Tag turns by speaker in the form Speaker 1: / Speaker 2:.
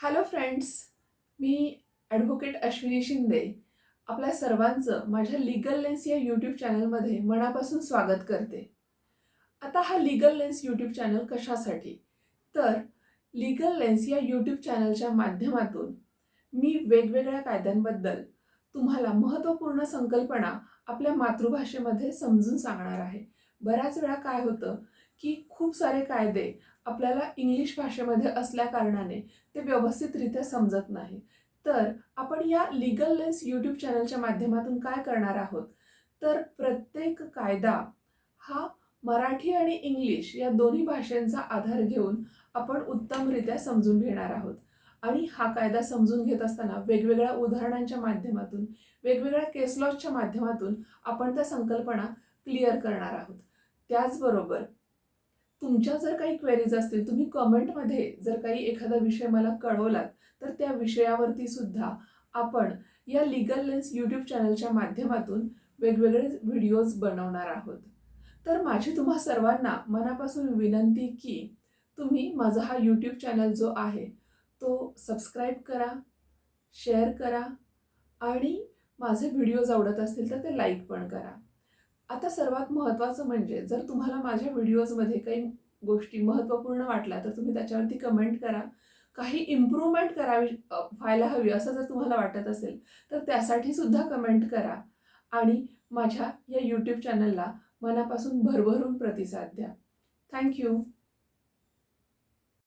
Speaker 1: Hello friends मी advocate Ashwini Shinde. आपल्या सर्वांचं माझ्या लिगल लेन्स या यूट्यूब चॅनलमध्ये मनापासून स्वागत करते. आता हा लिगल लेन्स यूट्यूब चॅनल कशासाठी? तर लिगल लेन्स या यूट्यूब चॅनलच्या माध्यमातून मी वेगवेगळ्या कायद्यांबद्दल तुम्हाला महत्त्वपूर्ण संकल्पना आपल्या मातृभाषेमध्ये समजून सांगणार आहे. बऱ्याच वेळा काय होतं की खूप सारे कायदे आपल्याला इंग्लिश भाषेमध्ये असल्या कारणाने ते व्यवस्थितरित्या समजत नाही. तर आपण या लिगल लेन्स यूट्यूब चॅनलच्या माध्यमातून काय करणार आहोत? तर प्रत्येक कायदा हा मराठी आणि इंग्लिश या दोन्ही भाषांचा आधार घेऊन आपण उत्तमरित्या समजून घेणार आहोत. आणि हा कायदा समजून घेत असताना वेगवेगळ्या उदाहरणांच्या माध्यमातून वेगवेगळ्या केस लॉजच्या माध्यमातून आपण त्या संकल्पना क्लिअर करणार आहोत. त्याचबरोबर तुमच्या जर काही क्वेरीज असतील तुम्ही कमेंटमध्ये जर काही एखादा विषय मला कळवलात तर त्या विषयावरती सुद्धा आपण या लिगल लेन्स यूट्यूब चॅनलच्या माध्यमातून वेगवेगळे व्हिडिओज बनवणार आहोत. तर माझी तुम्हा सर्वांना मनापासून विनंती की तुम्ही माझा हा यूट्यूब चॅनल जो आहे तो सबस्क्राईब करा शेअर करा आणि माझे व्हिडिओज आवडत असतील तर ते लाईक पण करा. आता सर्वात महत्त्वाचं म्हणजे जर तुम्हाला माझ्या व्हिडिओजमध्ये काही गोष्टी महत्त्वपूर्ण वाटल्या तर तुम्ही त्याच्यावरती कमेंट करा. काही इम्प्रूव्हमेंट करावी व्हायला हवी असं जर तुम्हाला वाटत असेल तर त्यासाठी सुद्धा कमेंट करा. आणि माझ्या या यूट्यूब चॅनलला मनापासून भरभरून प्रतिसाद द्या. थँक्यू